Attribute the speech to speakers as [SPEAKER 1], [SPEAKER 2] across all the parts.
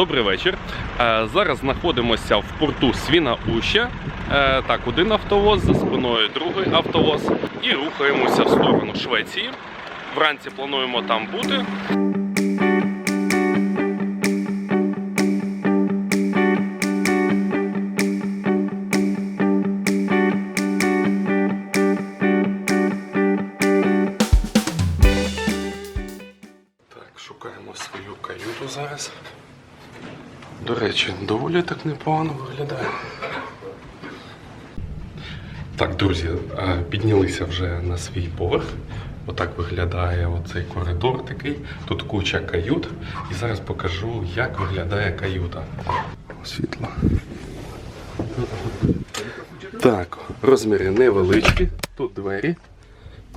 [SPEAKER 1] Добрий вечір. Е, Зараз знаходимося в порту Свінауща. Е, Так, один автовоз, за спиною другий автовоз. І рухаємося в сторону Швеції. Вранці плануємо там бути. Так, шукаємо свою каюту зараз. До речі, доволі так непогано виглядає. Так, друзі, піднялися вже на свій поверх. Отак виглядає оцей коридор такий. Тут куча кают. І зараз покажу, як виглядає каюта. Світло. Так, розміри невеличкі. Тут двері.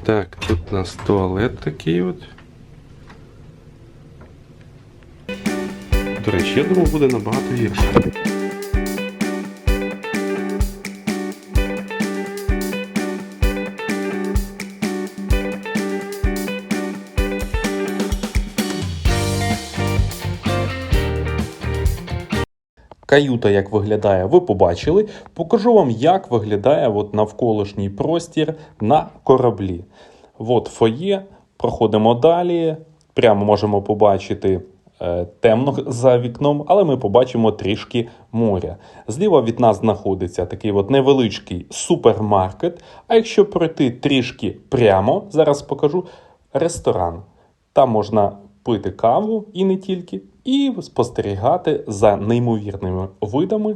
[SPEAKER 1] Так, тут у нас туалет такий от. До речі, я думав, буде набагато гірше.
[SPEAKER 2] Каюта, як виглядає, ви побачили. Покажу вам, як виглядає от навколишній простір на кораблі. От фоє, проходимо далі. Прямо можемо побачити темно за вікном, але ми побачимо трішки моря. Зліва від нас знаходиться такий от невеличкий супермаркет. А якщо пройти трішки прямо, зараз покажу ресторан. Там можна пити каву і не тільки, і спостерігати за неймовірними видами.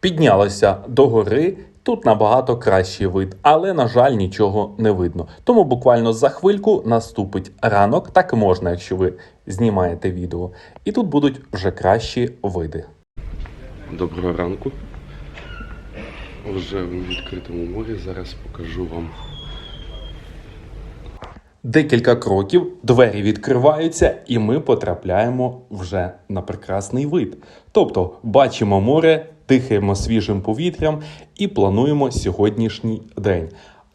[SPEAKER 2] Піднялося до гори. Тут набагато кращий вид, але, на жаль, нічого не видно. Тому буквально за хвильку наступить ранок, так можна, якщо ви знімаєте відео. І тут будуть вже кращі види.
[SPEAKER 1] Доброго ранку. Вже в відкритому морі. Зараз покажу вам.
[SPEAKER 2] Декілька кроків, двері відкриваються, і ми потрапляємо вже на прекрасний вид. Тобто бачимо море, дихаємо свіжим повітрям і плануємо сьогоднішній день.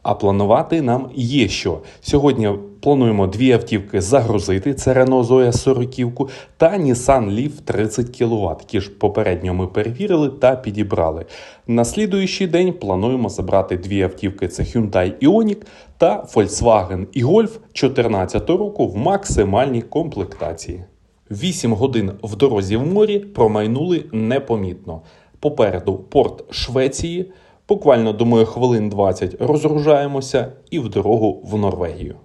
[SPEAKER 2] А планувати нам є що. Сьогодні плануємо дві автівки загрузити: це Renault Zoe 40 та Nissan Leaf 30 кВт, які ж попередньо ми перевірили та підібрали. На слідуючий день плануємо забрати дві автівки: це Hyundai Ioniq та Volkswagen e-Golf 2014 року в максимальній комплектації. 8 годин в дорозі в морі промайнули непомітно. Попереду порт Швеції. Буквально, думаю, хвилин 20 розгружаємося і в дорогу в Норвегію.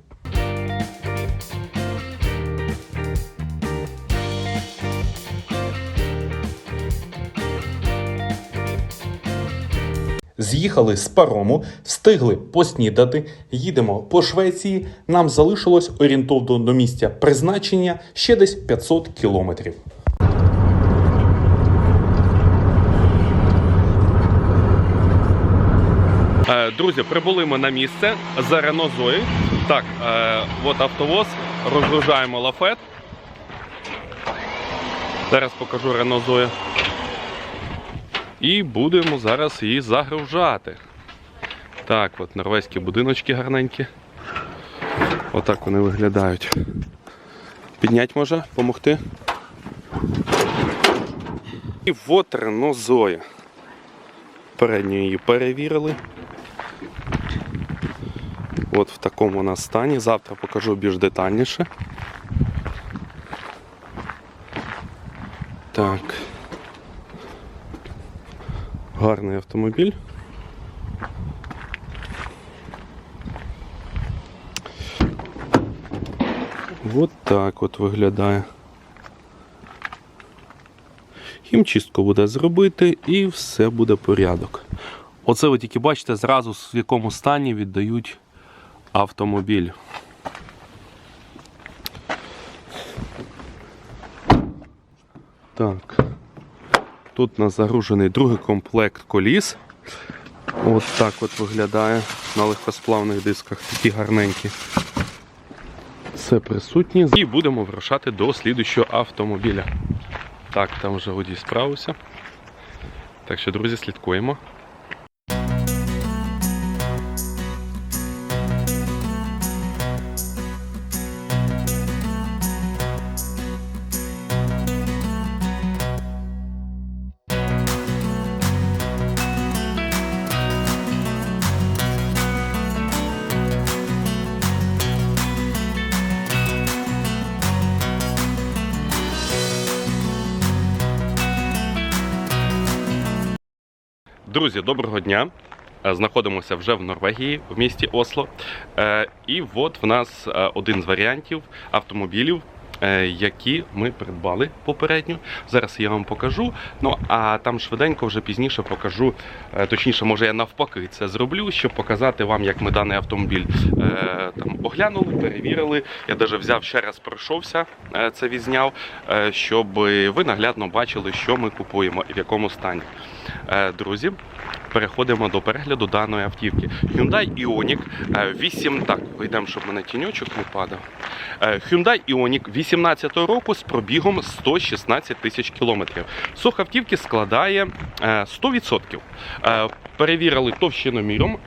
[SPEAKER 2] З'їхали з парому, встигли поснідати, їдемо по Швеції. Нам залишилось орієнтовно до місця призначення ще десь 500 кілометрів.
[SPEAKER 1] Друзі, прибули ми на місце за Renault Zoe. Так, е, от автовоз. Розгружаємо лафет. Зараз покажу Renault Zoe. І будемо зараз її загружати. Так, от норвезькі будиночки гарненькі. Отак вони виглядають. Піднять може, помогти. І от Renault Zoe. Передню її перевірили. В такому вона стані. Завтра покажу більш детальніше. Так. Гарний автомобіль. От так от виглядає. Хімчистку буде зробити і все буде порядок. Оце ви тільки бачите зразу в якому стані віддають автомобіль. Так. Тут у нас загружений другий комплект коліс. Ось так от виглядає на легкосплавних дисках, такі гарненькі. Все присутні. І будемо вирушати до слідущого автомобіля. Так, там вже водій справився. Так що, друзі, слідкуємо. Друзі, доброго дня. Е, Знаходимося вже в Норвегії, в місті Осло. Е, І от в нас е, один з варіантів автомобілів, які ми придбали попередньо. Зараз я вам покажу. Ну а там швиденько вже пізніше покажу. е, Точніше, може я навпаки це зроблю, щоб показати вам, як ми даний автомобіль е, там оглянули, перевірили. Я навіть взяв ще раз пройшовся, е, це відзняв, е, щоб ви наглядно бачили, що ми купуємо і в якому стані. Е, Друзі, переходимо до перегляду даної автівки. Hyundai Ioniq е, 8, так, вийдемо, щоб мене тіньочок не падав. Е, Hyundai Ioniq 18 року з пробігом 116 тисяч кілометрів. Сух автівки складає е, 100%. Е, Перевірили товщиноміром.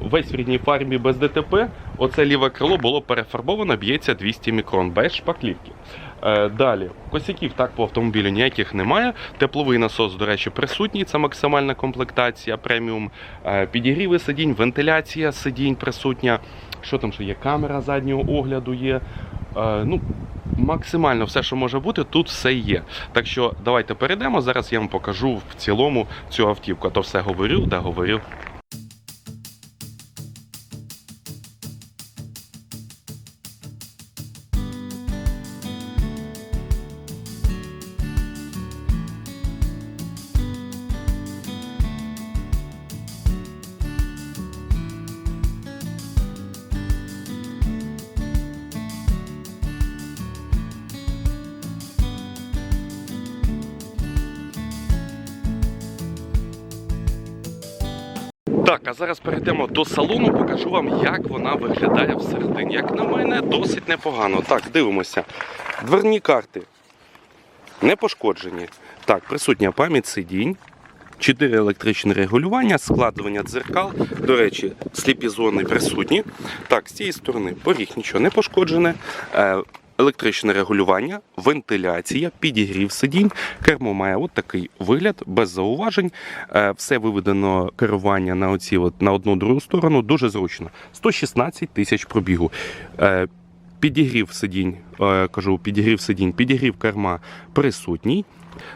[SPEAKER 1] Весь в рідній фарбі без ДТП. Оце ліве крило було перефарбовано, б'ється 200 мікрон без шпаклівки. Е, Далі, косяків так по автомобілю ніяких немає. Тепловий насос, до речі, присутній. Це максимальна комплектація, преміум. Е, Підігріви сидінь, вентиляція сидінь присутня. Що там ще є? Камера заднього огляду є. Е, Ну, максимально все, що може бути, тут все є. Так що давайте перейдемо. Зараз я вам покажу в цілому цю автівку. А то все говорю, да говорю. Так, а зараз перейдемо до салону, покажу вам, як вона виглядає всередині. Як на мене, досить непогано. Так, дивимося. Дверні карти не пошкоджені. Так, присутня пам'ять сидінь. Чотири електричні регулювання, складування дзеркал. До речі, сліпі зони присутні. Так, з цієї сторони поріг нічого не пошкоджене. Електричне регулювання, вентиляція, підігрів сидінь. Кермо має от такий вигляд, без зауважень. Е, Все виведено керування на оці от, на одну другу сторону. Дуже зручно. 116 тисяч пробігу. Е, Підігрів сидінь, е, кажу, підігрів сидінь, підігрів керма присутній.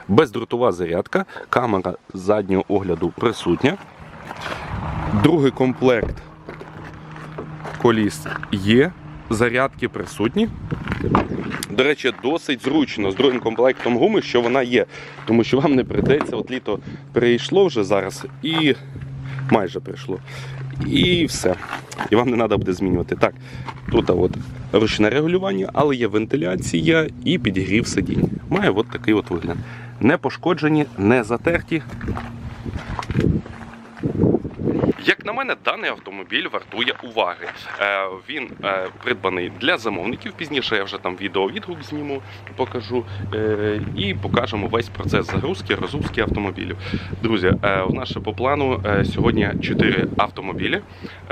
[SPEAKER 1] Бездротова зарядка, камера заднього огляду присутня. Другий комплект коліс є, зарядки присутні. До речі, досить зручно з другим комплектом гуми, що вона є. Тому що вам не прийдеться, от літо прийшло вже зараз і майже прийшло. І все. І вам не треба буде змінювати. Так, тут от ручне регулювання, але є вентиляція і підігрів сидінь. Має от такий от вигляд. Не пошкоджені, не затерті. Як на мене, даний автомобіль вартує уваги. Е, він е, придбаний для замовників. Пізніше я вже там відеовідгук зніму, покажу е, і покажемо весь процес загрузки, розгрузки автомобілів. Друзі, е, нас ще по плану сьогодні 4 автомобілі,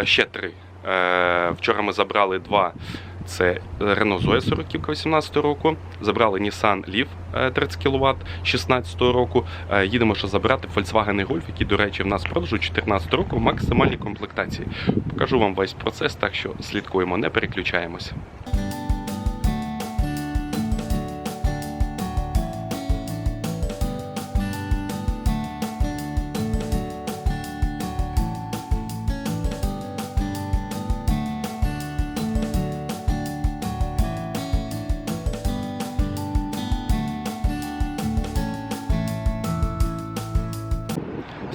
[SPEAKER 1] ще 3. Е, вчора ми забрали два. Це Renault Zoe 40 18 року. Забрали Nissan Leaf е, 30 кВт 16 року. Е, Їдемо ще забрати Volkswagen Golf, який, до речі, в нас продажу 14 року в максимальній комплектації. Покажу вам весь процес, так що слідкуємо, не переключаємося.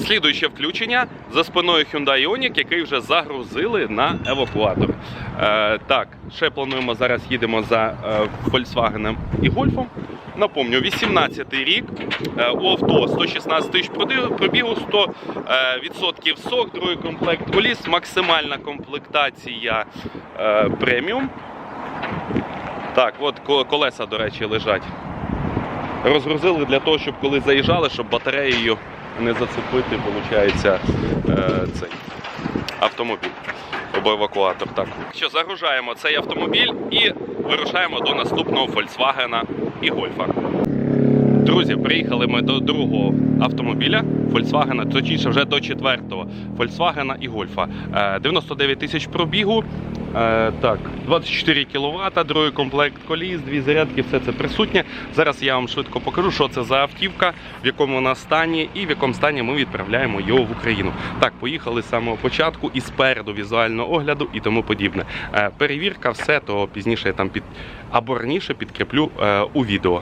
[SPEAKER 1] Слідуюче включення за спиною Hyundai Ioniq, який вже загрузили на евакуатор. Е, так, ще плануємо зараз їдемо за е, Volkswagen і Гольфом. Напомню, 18-й рік е, у авто 116 тисяч пробігу, 100 е, сок, другий комплект коліс, максимальна комплектація е, преміум. Так, от колеса, до речі, лежать. Розгрузили для того, щоб коли заїжджали, щоб батареєю не зацепити, виходить, е, цей автомобіль або евакуатор. Так. Що загружаємо цей автомобіль і вирушаємо до наступного Volkswagen і Гольфа. Друзі, приїхали ми до другого автомобіля Volkswagen, точніше вже до четвертого Volkswagen і Гольфа. Е, 99 тисяч пробігу. Е, Так, 24 кВт, другий комплект коліс, дві зарядки, все це присутнє. Зараз я вам швидко покажу, що це за автівка, в якому вона стані і в якому стані ми відправляємо його в Україну. Так, поїхали з самого початку і спереду візуального огляду і тому подібне. Е, Перевірка, все, то пізніше я там під або раніше підкріплю у відео.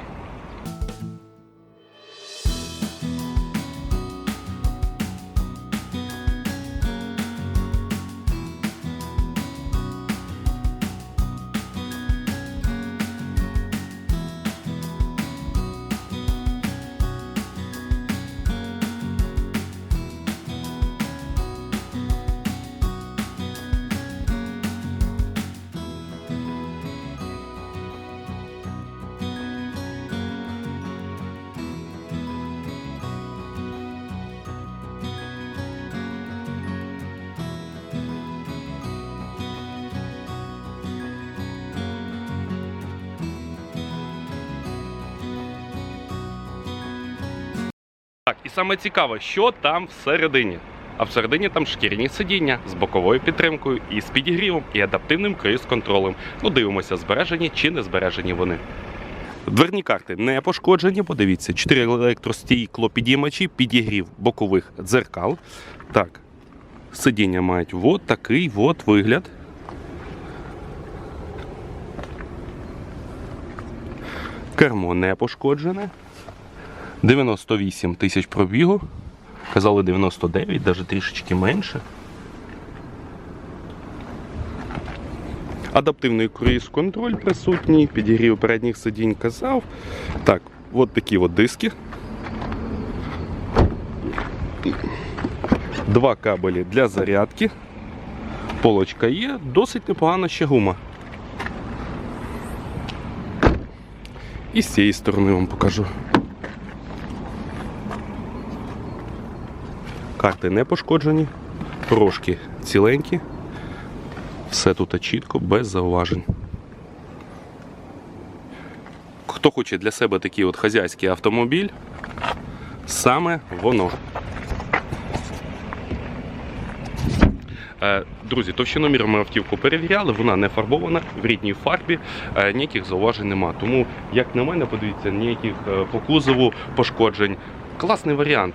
[SPEAKER 1] Саме цікаве, що там всередині. А всередині там шкіряні сидіння з боковою підтримкою, і з підігрівом, і адаптивним круїз-контролем. Ну, дивимося, збережені чи не збережені вони. Дверні карти не пошкоджені. Подивіться, 4 електростійклопідіймачі, підігрів бокових дзеркал. Так, сидіння мають от такий от вигляд. Кермо не пошкоджене. 98 тисяч пробігу. Казали 99, навіть трішечки менше. Адаптивний круїз-контроль присутній, підігрів передніх сидінь казав. Так, от такі от диски. Два кабелі для зарядки. Полочка є, досить непогана ще гума. І з цієї сторони вам покажу. Карти не пошкоджені, прошки ціленькі. Все тут чітко, без зауважень. Хто хоче для себе такий от хазяйський автомобіль, саме воно. Е, Друзі, товщиноміром ми автівку перевіряли, вона не фарбована в рідній фарбі, е, ніяких зауважень нема. Тому, як на мене, подивіться, ніяких е, по кузову пошкоджень. Класний варіант.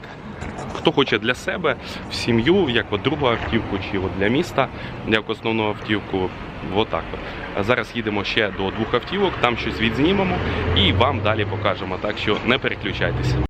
[SPEAKER 1] Хто хоче для себе в сім'ю, як от другу автівку, чи от для міста, як основну автівку, отак. От. Зараз їдемо ще до двох автівок, там щось відзнімемо і вам далі покажемо. Так що не переключайтеся.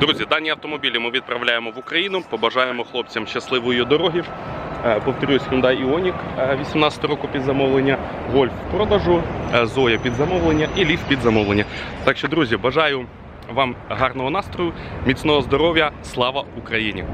[SPEAKER 1] Друзі, дані автомобілі ми відправляємо в Україну. Побажаємо хлопцям щасливої дороги. Е, Повторюсь, Hyundai Ioniq е, 18 року під замовлення, Golf в продажу, е, Zoya під замовлення і Leaf під замовлення. Так що, друзі, бажаю вам гарного настрою, міцного здоров'я, слава Україні!